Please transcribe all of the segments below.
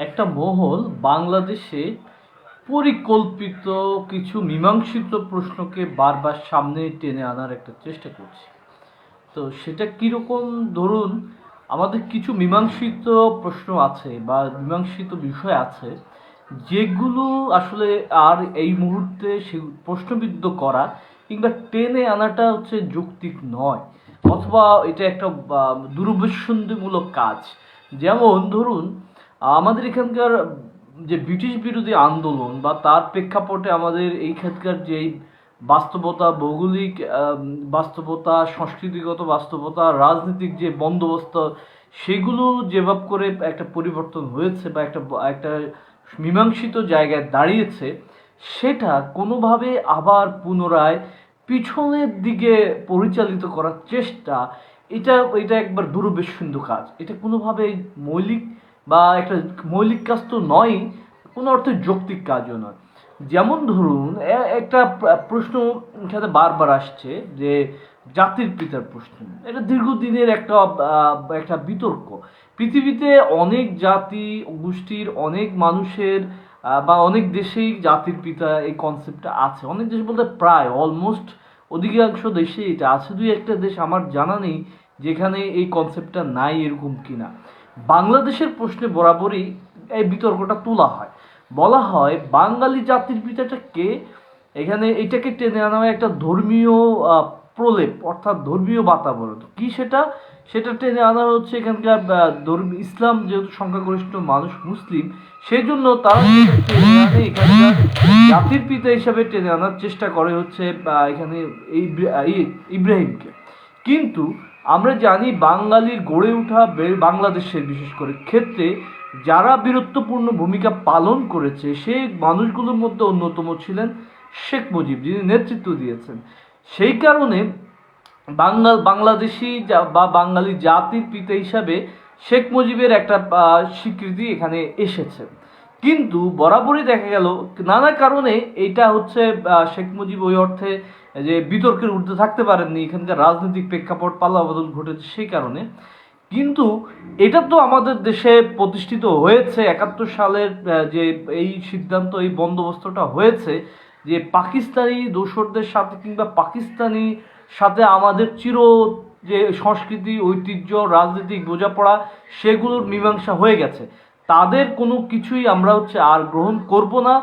একটা মহল বাংলাদেশে পরিকল্পিত কিছু মীমাংসিত প্রশ্নকে বারবার সামনে টেনে আনার একটা চেষ্টা করছে। তো সেটা কীরকম? ধরুন আমাদের কিছু মীমাংসিত প্রশ্ন আছে বা মীমাংসিত বিষয় আছে যেগুলো আসলে আর এই মুহূর্তে সে প্রশ্নবিদ্ধ করা কিংবা টেনে আনাটা হচ্ছে যৌক্তিক নয় অথবা এটা একটা বা, কাজ। যেমন ধরুন আমাদের এখানকার যে ব্রিটিশ বিরোধী আন্দোলন বা তার প্রেক্ষাপটে আমাদের এইখানকার যেই বাস্তবতা, ভৌগোলিক বাস্তবতা, সংস্কৃতিগত বাস্তবতা, রাজনৈতিক যে বন্দোবস্ত, সেগুলো যেভাবে করে একটা পরিবর্তন হয়েছে বা একটা একটা মীমাংসিত জায়গায় দাঁড়িয়েছে, সেটা কোনোভাবে আবার পুনরায় পিছনের দিকে পরিচালিত করার চেষ্টা, এটা এটা একবার দুরভিসন্ধু কাজ। এটা কোনোভাবেই মৌলিক বা একটা মৌলিক কাজ তো নয়, কোনো অর্থে যৌক্তিক কাজও নয়। যেমন ধরুন একটা প্রশ্ন সাথে বারবার আসছে যে জাতির পিতার প্রশ্ন। এটা দীর্ঘদিনের একটা একটা বিতর্ক। পৃথিবীতে অনেক জাতি, গোষ্ঠীর, অনেক মানুষের বা অনেক দেশেই জাতির পিতা এই কনসেপ্টটা আছে। অনেক দেশ বলতে প্রায় অলমোস্ট অধিকাংশ দেশে এটা আছে। দুই একটা দেশ আমার জানা নেই যেখানে এই কনসেপ্টটা নাই এরকম কিনা। বাংলাদেশের প্রশ্নে বরাবরই এই বিতর্কটা তোলা হয়। বলা হয়, বাঙালি জাতির পিতাটা কে এখানে এটাকে টেনে আনা হয় একটা ধর্মীয় প্রলেপ, অর্থাৎ ধর্মীয় বাতাবরণ। কি সেটা? সেটা টেনে আনা হচ্ছে এখানকার ধর্ম, ইসলাম যেহেতু সংখ্যাগরিষ্ঠ মানুষ, মুসলিম সেই জন্য তারা জাতির পিতা হিসাবে টেনে আনার চেষ্টা করে হচ্ছে এখানে ইব্রা- ই- ইব্রাহিমকে। কিন্তু আমরা জানি বাঙালির গড়ে ওঠা বাংলাদেশের বিশেষ করে ক্ষেত্রে যারা বীরত্বপূর্ণ ভূমিকা পালন করেছে সেই মানুষগুলোর মধ্যে অন্যতম ছিলেন শেখ মুজিব, যিনি নেতৃত্ব দিয়েছেন। সেই কারণে বাংলা, বাংলাদেশি বা বাঙালি জাতির পিতা হিসাবে শেখ মুজিবের একটা স্বীকৃতি এখানে এসেছে। কিন্তু বরাবরই দেখা গেল নানা কারণে এটা হচ্ছে শেখ মুজিব ওই অর্থে যে বিতর্কের ঊর্ধ্বে থাকতে পারেননি, এখানকার রাজনৈতিক প্রেক্ষাপট, পাল্লা বদল ঘটেছে সেই কারণে। কিন্তু এটা তো আমাদের দেশে প্রতিষ্ঠিত হয়েছে, একাত্তর সালের যে এই সিদ্ধান্ত, এই বন্দোবস্তটা হয়েছে যে পাকিস্তানি দোসরদের সাথে কিংবা পাকিস্তানি সাথে আমাদের চির যে সংস্কৃতি, ঐতিহ্য, রাজনৈতিক বোঝাপড়া, সেগুলোর মীমাংসা হয়ে গেছে। তাদের কোনো কিছুই আমরা হচ্ছে আর গ্রহণ করব না,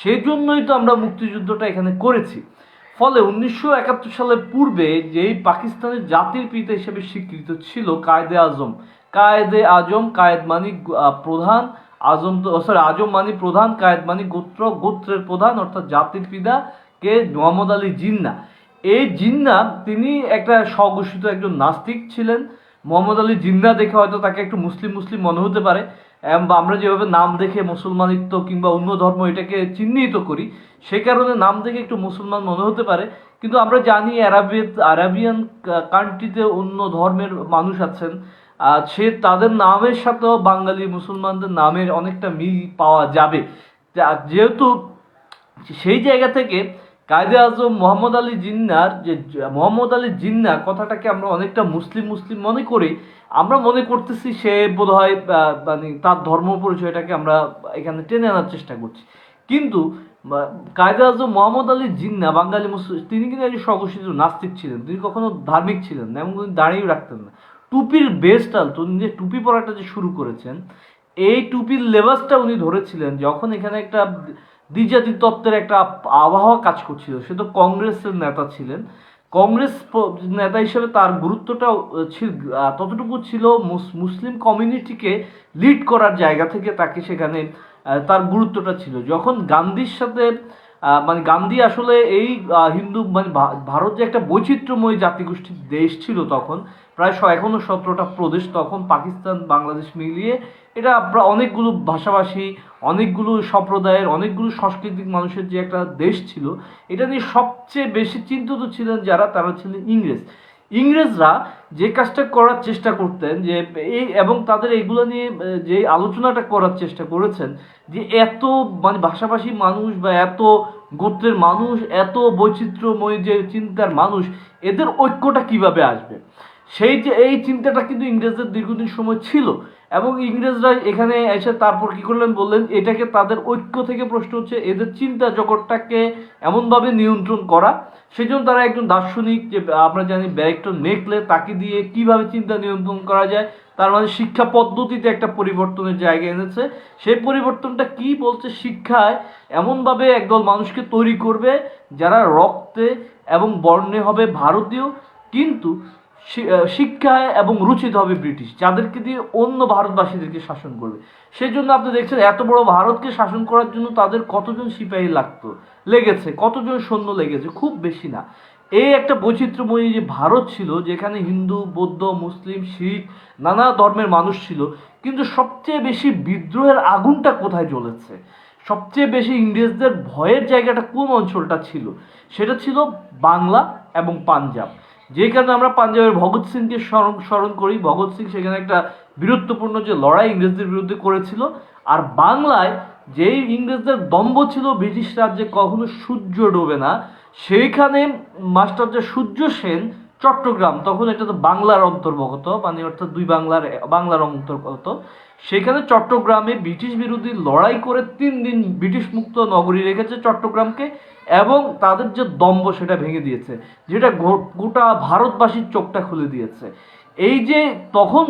সেজন্যই তো আমরা মুক্তিযুদ্ধটা এখানে করেছি। ফলে উনিশশো একাত্তর সালের পূর্বে যেই পাকিস্তানের জাতির পিতা হিসেবে স্বীকৃত ছিল কায়েদে আজম। কায়েদে আজম, কায়েদ মানি প্রধান, আজম তো সরি আজম মানি প্রধান, কায়েদ মানি গোত্র, গোত্রের প্রধান, অর্থাৎ জাতির পিতা কে? মোহাম্মদ আলী জিন্না। এই জিন্না তিনি একটা স্বঘোষিত একজন নাস্তিক ছিলেন। মোহাম্মদ আলী জিন্না দেখে হয়তো তাকে একটু মুসলিম মুসলিম মনে হতে পারে। বা আমরা যেভাবে নাম দেখে মুসলমানিত্ব কিংবা অন্য ধর্ম এটাকে চিহ্নিত করি, সে কারণে নাম দেখে একটু মুসলমান মনে হতে পারে। কিন্তু আমরা জানি আরবিয়ান আরাবিয়ান কান্ট্রিতে অন্য ধর্মের মানুষ আছেন। আর সে তাদের নামের সাথেও বাঙালি মুসলমানদের নামের অনেকটা মিল পাওয়া যাবে। যেহেতু সেই জায়গা থেকে কায়দে আজম মোহাম্মদ আলী জিন্নার যে মোহাম্মদ আলী জিন্না কথাটাকে আমরা অনেকটা মুসলিম মুসলিম মনে করি। আমরা মনে করতেছি সে বোধ হয় মানে তার ধর্ম পরিচয়টাকে আমরা এখানে টেনে আনার চেষ্টা করছি। কিন্তু কায়দে আজম মোহাম্মদ আলী জিন্না বাঙালি মুসলিম, তিনি কিন্তু একজন স্বঘোষিত নাস্তিক ছিলেন। তিনি কখনো ধার্মিক ছিলেন না তিনি দাঁড়িয়ে রাখতেন না। টুপির বেসটাল তিনি যে টুপি পরাটা যে শুরু করেছেন, এই টুপির লেবাসটা উনি ধরেছিলেন যখন এখানে একটা দ্বিজাতি তত্ত্বের একটা আবহাওয়া কাজ করছিল। সে তো কংগ্রেসের নেতা ছিলেন। কংগ্রেস নেতা হিসেবে তার গুরুত্বটা ছিল ততটুকু ছিল মুস- মুসলিম কমিউনিটিকে লিড করার জায়গা থেকে তাকে সেখানে তার গুরুত্বটা ছিল। যখন গান্ধীর সাথে মানে গান্ধী আসলে এই হিন্দু মানে ভারত যে একটা বৈচিত্র্যময় জাতিগোষ্ঠীর দেশ ছিল তখন, প্রায় শ- এখনও সতেরোটা প্রদেশ তখন পাকিস্তান, বাংলাদেশ মিলিয়ে এটা অনেকগুলো ভাষাভাষী, অনেকগুলো সম্প্রদায়ের, অনেকগুলো সাংস্কৃতিক মানুষের যে একটা দেশ ছিল, এটা নিয়ে সবচেয়ে বেশি চিন্তিত ছিলেন যারা, তারা ছিলেন ইংরেজ। ইংরেজরা যে কাজটা করার চেষ্টা করতেন, যে এই এবং তাদের এইগুলো নিয়ে যে আলোচনাটা করার চেষ্টা করেছেন, যে এত মানে ভাষাভাষী মানুষ বা এত গোত্রের মানুষ, এত বৈচিত্র্যময় যে চিন্তার মানুষ, এদের ঐক্যটা কীভাবে আসবে? সেই যে এই চিন্তাটা কিন্তু ইংরেজদের দীর্ঘদিন সময় ছিল এবং ইংরেজরা এখানে এসে তারপর কি করলেন বললেন, এটাকে তাদের ঐক্য থেকে প্রশ্ন হচ্ছে এদের চিন্তা জগৎটাকে এমনভাবে নিয়ন্ত্রণ করা। সেই জন্য তারা একজন দার্শনিক যে আমরা জানি ব্যারেক্টর নেকলে তাকে দিয়ে কীভাবে চিন্তা নিয়ন্ত্রণ করা যায়, তার মানে শিক্ষা পদ্ধতিতে একটা পরিবর্তনের জায়গা এনেছে। সেই পরিবর্তনটা কি বলছে? শিক্ষায় এমনভাবে একদল মানুষকে তৈরি করবে যারা রক্তে এবং বর্ণে হবে ভারতীয়। কিন্তু শিক্ষায় এবং রুচিতে হবে ব্রিটিশ, যাদেরকে দিয়ে অন্য ভারতবাসীদেরকে শাসন করবে। সেই জন্য আপনি দেখছেন এত বড় ভারতকে শাসন করার জন্য তাদের কতজন সিপাহী লাগতো, লেগেছে, কতজন সৈন্য লেগেছে, খুব বেশি না। এই একটা বৈচিত্র্যময়ী যে ভারত ছিল, যেখানে হিন্দু, বৌদ্ধ, মুসলিম, শিখ, নানা ধর্মের মানুষ ছিল, কিন্তু সবচেয়ে বেশি বিদ্রোহের আগুনটা কোথায় জ্বলেছে? সবচেয়ে বেশি ইংরেজদের ভয়ের জায়গাটা কোন অঞ্চলটা ছিল? সেটা ছিল বাংলা এবং পাঞ্জাব। যে কারণে আমরা পাঞ্জাবের ভগৎ সিংকে স্মরণ স্মরণ করি। ভগৎ সিং সেখানে একটা বীরত্বপূর্ণ যে লড়াই ইংরেজদের বিরুদ্ধে করেছিল। আর বাংলায় যেই ইংরেজদের দম্ভ ছিল, ব্রিটিশ রাজ্যে কখনো সূর্য ডোবে না। সেইখানে মাস্টার যে সূর্য সেন চট্টগ্রাম, তখন এটা তো বাংলার অন্তর্গত মানে অর্থাৎ দুই বাংলার বাংলার অন্তর্গত। সেখানে চট্টগ্রামে ব্রিটিশ বিরোধী লড়াই করে তিন দিন ব্রিটিশ মুক্ত নগরী রেখেছে চট্টগ্রামকে, এবং তাদের যে দম্ভ সেটা ভেঙে দিয়েছে, যেটা গোটা ভারতবাসীর চোখটা খুলে দিয়েছে। এই যে তখন,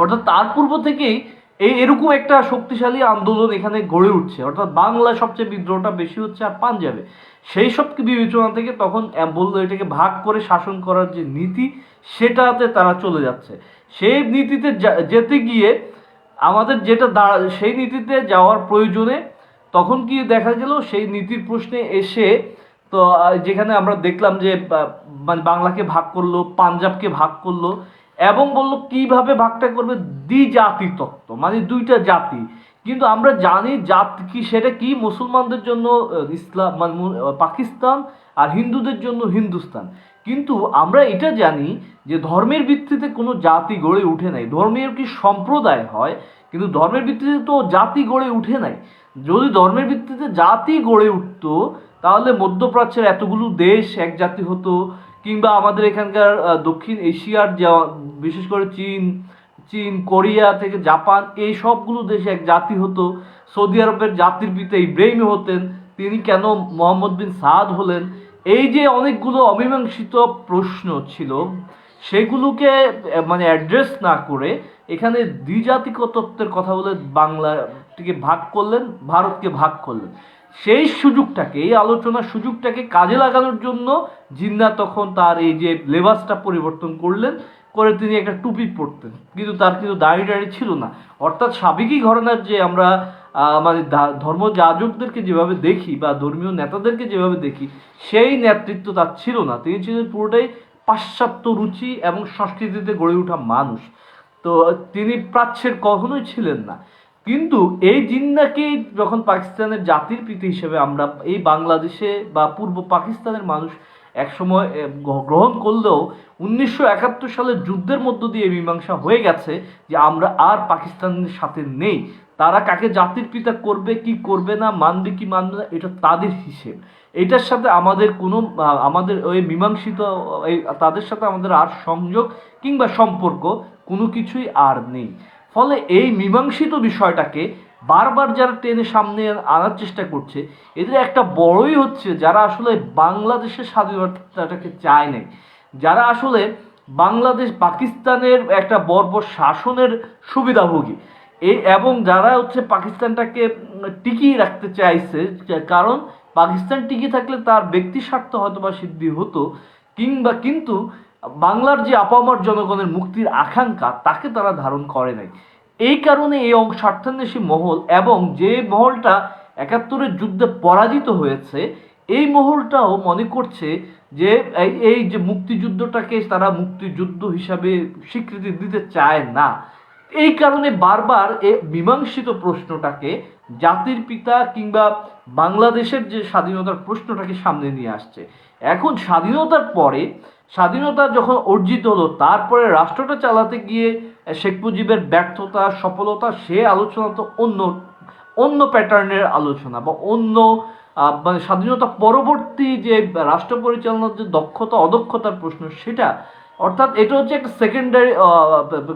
অর্থাৎ তার পূর্ব থেকেই এই এরকম একটা শক্তিশালী আন্দোলন এখানে গড়ে উঠছে। অর্থাৎ বাংলা সবচেয়ে বিদ্রোহটা বেশি হচ্ছে আর পাঞ্জাবে। সেই সবকে বিবেচনা থেকে তখন বলল এটাকে ভাগ করে শাসন করার যে নীতি, সেটাতে তারা চলে যাচ্ছে। সেই নীতিতে যেতে গিয়ে আমাদের যেটা সেই নীতিতে যাওয়ার প্রয়োজনে তখন কি দেখা গেল, সেই নীতির প্রশ্নে এসে তো যেখানে আমরা দেখলাম যে মানে বাংলাকে ভাগ করল, পাঞ্জাবকে ভাগ করল এবং বলল, কীভাবে ভাগটা করবে? দ্বিজাতি তত্ত্ব মানে দুইটা জাতি। কিন্তু আমরা জানি জাত কি, সেটা কি? মুসলমানদের জন্য ইসলাম মানে পাকিস্তান আর হিন্দুদের জন্য হিন্দুস্তান। কিন্তু আমরা এটা জানি যে ধর্মের ভিত্তিতে কোনো জাতি গড়ে উঠে নাই। ধর্মের কি সম্প্রদায় হয়, কিন্তু ধর্মের ভিত্তিতে তো জাতি গড়ে উঠে নাই। যদি ধর্মের ভিত্তিতে জাতি গড়ে উঠতো, তাহলে মধ্যপ্রাচ্যের এতগুলো দেশ, এক জাতি হতো কিংবা আমাদের এখানকার দক্ষিণ এশিয়ার যা, বিশেষ করে চীন চীন, কোরিয়া থেকে জাপান, এই সবগুলো দেশে এক জাতি হতো। সৌদি আরবের জাতির পিতা ইব্রাহিম হতেন, তিনি কেন মোহাম্মদ বিন সাদ হলেন? এই যে অনেকগুলো অমীমাংসিত প্রশ্ন ছিল, সেগুলোকে মানে অ্যাড্রেস না করে এখানে দ্বিজাতিক তত্ত্বের কথা বলে বাংলাটিকে ভাগ করলেন, ভারতকে ভাগ করলেন। সেই সুযোগটাকে, এই আলোচনার সুযোগটাকে কাজে লাগানোর জন্য জিন্না তখন তার এই যে লেবাসটা পরিবর্তন করলেন, করে তিনি একটা টুপি পরতেন। কিন্তু তার কিন্তু দাড়ি দাড়ি ছিল না। অর্থাৎ সাবেকি ঘটনার যে আমরা মানে ধর্ম যাজকদেরকে যেভাবে দেখি বা ধর্মীয় নেতাদেরকে যেভাবে দেখি, সেই নেতৃত্ব তার ছিল না। তিনি ছিলেন পুরোটাই পাশ্চাত্য রুচি এবং সংস্কৃতিতে গড়ে ওঠা মানুষ। তো তিনি প্রাচ্যের কখনোই ছিলেন না। কিন্তু এই জিন্নাকেই যখন পাকিস্তানের জাতির পিতা হিসেবে আমরা এই বাংলাদেশে বা পূর্ব পাকিস্তানের মানুষ একসময় গ্রহণ করলেও উনিশশো একাত্তর সালের যুদ্ধের মধ্য দিয়ে মীমাংসা হয়ে গেছে যে আমরা আর পাকিস্তানের সাথে নেই। তারা কাকে জাতির পিতা করবে, কি করবে না, মানবে, কি মানবে না, এটা তাদের হিসেব। এটার সাথে আমাদের কোনো আমাদের ওই মীমাংসিত তাদের সাথে আমাদের আর সংযোগ কিংবা সম্পর্ক কোনো কিছুই আর নেই। ফলে এই মীমাংসিত বিষয়টাকে বারবার যারা টেনে সামনে আনার চেষ্টা করছে, এদের একটা বড়ই হচ্ছে যারা আসলে বাংলাদেশের স্বাধীনতাটাকে চায় নাই। যারা আসলে বাংলাদেশ পাকিস্তানের একটা বর্বর শাসনের সুবিধাভোগী। এই এবং যারা হচ্ছে পাকিস্তানটাকে টিকিয়ে রাখতে চাইছে, কারণ পাকিস্তান টিকিয়ে থাকলে তার ব্যক্তি স্বার্থ হয়তো বা সিদ্ধি হতো, কিংবা কিন্তু বাংলার যে আপামর জনগণের মুক্তির আকাঙ্ক্ষা, তাকে তারা ধারণ করে নাই। এই কারণে এই স্বার্থান্বেষী মহল এবং যে মহলটা একাত্তরের যুদ্ধে পরাজিত হয়েছে, এই মহলটাও মনে করছে যে এই যে মুক্তিযুদ্ধটাকে তারা মুক্তিযুদ্ধ হিসাবে স্বীকৃতি দিতে চায় না। এই কারণে বারবার এ মীমাংসিত প্রশ্নটাকে জাতির পিতা কিংবা বাংলাদেশের যে স্বাধীনতার প্রশ্নটাকে সামনে নিয়ে আসছে। এখন স্বাধীনতার পরে স্বাধীনতা যখন অর্জিত হলো, তারপরে রাষ্ট্রটা চালাতে গিয়ে শেখ মুজিবের ব্যর্থতা, সফলতা, সে আলোচনা তো অন্য অন্য প্যাটার্নের আলোচনা বা অন্য মানে স্বাধীনতা পরবর্তী যে রাষ্ট্র পরিচালনার যে দক্ষতা, অদক্ষতার প্রশ্ন সেটা, অর্থাৎ এটা হচ্ছে একটা সেকেন্ডারি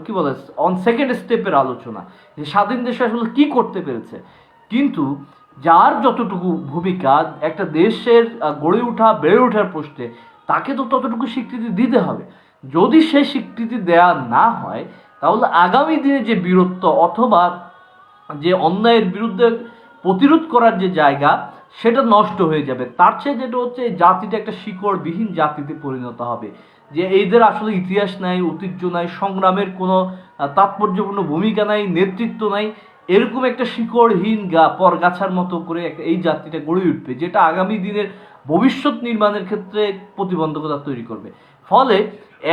কী বলে অন সেকেন্ড স্টেপের আলোচনা যে স্বাধীন দেশে আসলে কী করতে পেরেছে। কিন্তু যার যতটুকু ভূমিকা, একটা দেশের গড়ে ওঠা, বেড়ে ওঠার প্রশ্নে তাকে তো ততটুকু স্বীকৃতি দিতে হবে। যদি সে স্বীকৃতি দেয়া না হয়, তাহলে আগামী দিনে যে বীরত্ব অথবা যে অন্যায়ের বিরুদ্ধে প্রতিরোধ করার যে জায়গা, সেটা নষ্ট হয়ে যাবে। তার চেয়ে যেটা হচ্ছে, এই জাতিটা একটা শিকড়বিহীন জাতিতে পরিণত হবে। যে এদের আসলে ইতিহাস নাই, ঐতিহ্য নাই, সংগ্রামের কোনো তাৎপর্যপূর্ণ ভূমিকা নাই, নেতৃত্ব নাই, এরকম একটা শিকড়হীন গা, পরগাছার মতো করে এই জাতিটা গড়ে উঠবে, যেটা আগামী দিনের ভবিষ্যৎ নির্মাণের ক্ষেত্রে প্রতিবন্ধকতা তৈরি করবে। ফলে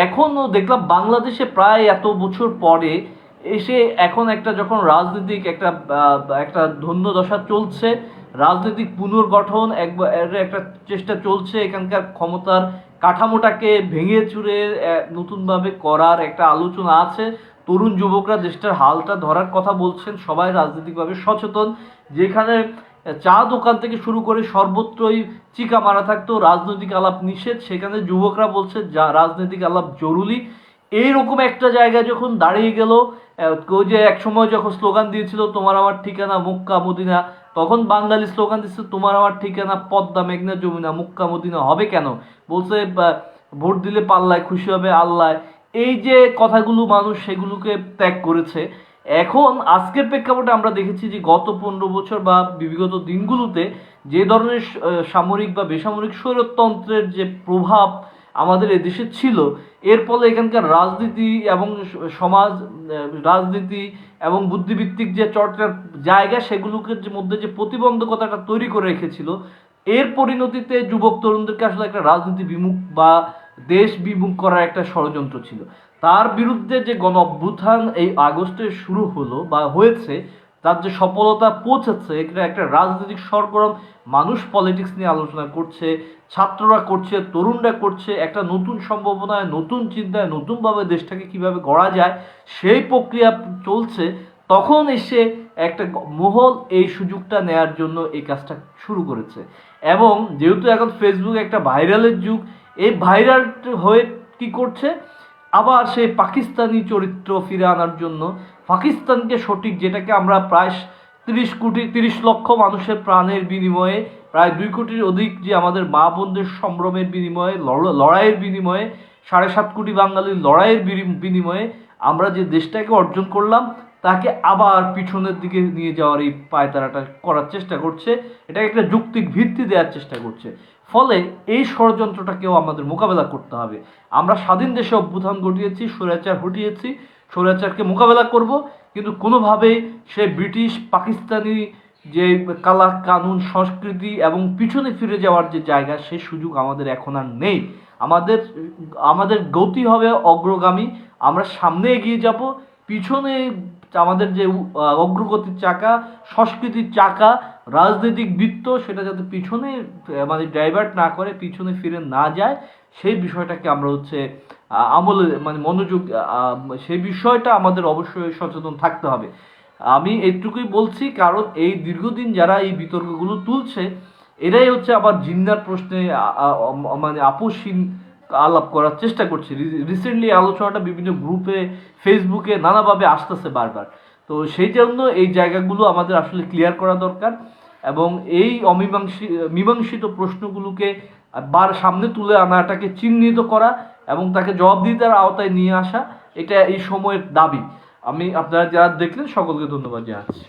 এখনও দেখলাম বাংলাদেশে প্রায় এত বছর পরে এসে এখন একটা যখন রাজনৈতিক একটা একটা ধন্য দশা চলছে, রাজনৈতিক পুনর্গঠন একবার একটা চেষ্টা চলছে এখানকার ক্ষমতার কাঠামোটাকে ভেঙে চুরে নতুনভাবে করার একটা আলোচনা আছে। তরুণ যুবকরা দেশটার হালটা ধরার কথা বলছেন, সবাই রাজনৈতিকভাবে সচেতন। যেখানে চা দোকান থেকে শুরু করে সর্বত্রই চিকা মারা থাকতো, রাজনৈতিক আলাপ নিষেধ। সেখানে যুবকরা বলছে, যা, রাজনৈতিক আলাপ জরুরি। এইরকম একটা জায়গায় যখন দাঁড়িয়ে গেল কেউ যে এক সময় যখন স্লোগান দিয়েছিল, তোমার আমার ঠিকানা মুক্কা, মদিনা, তখন বাঙালি স্লোগান দিচ্ছে তোমার আমার ঠিকানা পদ্মা, মেঘনা, যমুনা, মুক্কা, মদিনা হবে কেন? বলছে ভোট দিলে পাল্লায় খুশি হবে আল্লাহ এই যে কথাগুলো মানুষ সেগুলোকে ত্যাগ করেছে এখন আজকের প্রেক্ষাপটে আমরা দেখেছি যে গত পনেরো বছর বা বিগত দিনগুলোতে যে ধরনের সামরিক বা বেসামরিক স্বৈরতন্ত্রের যে প্রভাব আমাদের এদেশে ছিল, এর ফলে এখানকার রাজনীতি এবং সমাজ রাজনীতি এবং বুদ্ধিভিত্তিক যে চর্চার জায়গা সেগুলোকে মধ্যে যে প্রতিবন্ধকতাটা তৈরি করে রেখেছিল, এর পরিণতিতে যুবক তরুণদেরকে আসলে একটা রাজনীতি বিমুখ বা দেশ বিমুখ করার একটা ষড়যন্ত্র ছিল। তার বিরুদ্ধে যে গণ অভ্যুত্থান এই আগস্টে শুরু হলো বা হয়েছে, তার যে সফলতা পৌঁছেছে এটা একটা রাজনৈতিক সরগরম, মানুষ পলিটিক্স নিয়ে আলোচনা করছে, ছাত্ররা করছে, তরুণরা করছে, একটা নতুন সম্ভাবনায়, নতুন চিন্তায়, নতুনভাবে দেশটাকে কীভাবে গড়া যায়, সেই প্রক্রিয়া চলছে। তখন এসে একটা মহল এই সুযোগটা নেয়ার জন্য এই কাজটা শুরু করেছে। এবং যেহেতু এখন ফেসবুক একটা ভাইরালের যুগ এই ভাইরাল হয়ে কি করছে? আবার সেই পাকিস্তানি চরিত্র ফিরে আনার জন্য। পাকিস্তানকে সঠিক, যেটাকে আমরা প্রায় তিরিশ কোটি, তিরিশ লক্ষ মানুষের প্রাণের বিনিময়ে, প্রায় দুই কোটির অধিক যে আমাদের মা বোনদের সম্ভ্রমের বিনিময়ে, লড়- লড়াইয়ের বিনিময়ে, সাড়ে সাত কোটি বাঙালির লড়াইয়ের বিনিময়ে আমরা যে দেশটাকে অর্জন করলাম তাকে আবার পিছনের দিকে নিয়ে যাওয়ার এই পায়তারাটা করার চেষ্টা করছে। এটাকে একটা যুক্তিক ভিত্তি দেওয়ার চেষ্টা করছে। ফলে এই ষড়যন্ত্রটাকেও আমাদের মোকাবেলা করতে হবে। আমরা স্বাধীন দেশে অভ্যুত্থান ঘটিয়েছি, স্বৈরাচার হটিয়েছি স্বৈরাচারকে মোকাবেলা করব, কিন্তু কোনোভাবেই সে ব্রিটিশ, পাকিস্তানি যে কালা কানুন, সংস্কৃতি এবং পিছনে ফিরে যাওয়ার যে জায়গা সেই সুযোগ আমাদের এখন আর নেই। আমাদের আমাদের গতি হবে অগ্রগামী। আমরা সামনে এগিয়ে যাব। পিছনে আমাদের যে অগ্রগতির চাকা, সংস্কৃতির চাকা, রাজনৈতিক বৃত্ত, সেটা যাতে পিছনে মানে ডাইভার্ট না করে, পিছনে ফিরে না যায়, সেই বিষয়টাকে আমরা হচ্ছে আমলে মানে মনোযোগ সেই বিষয়টা আমাদের অবশ্যই সচেতন থাকতে হবে। আমি এইটুকুই বলছি, কারণ এই দীর্ঘদিন যারা এই বিতর্কগুলো তুলছে, এরাই হচ্ছে আবার জিন্নার প্রশ্নে মানে আপোষহীন আলাপ করার চেষ্টা করছে। রিসেন্টলি আলোচনাটা বিভিন্ন গ্রুপে ফেসবুকে নানাভাবে আসতেছে বারবার। তো সেই জন্য এই জায়গাগুলো আমাদের আসলে ক্লিয়ার করা দরকার এবং এই অমীমাংসী, মীমাংসিত প্রশ্নগুলোকে বার সামনে তুলে আনাটাকে চিহ্নিত করা এবং তাকে জবাবদিহিতার আওতায় নিয়ে আসা, এটা এই সময়ের দাবি। আমি আপনারা যারা দেখলেন, সকলকে ধন্যবাদ জানাচ্ছি।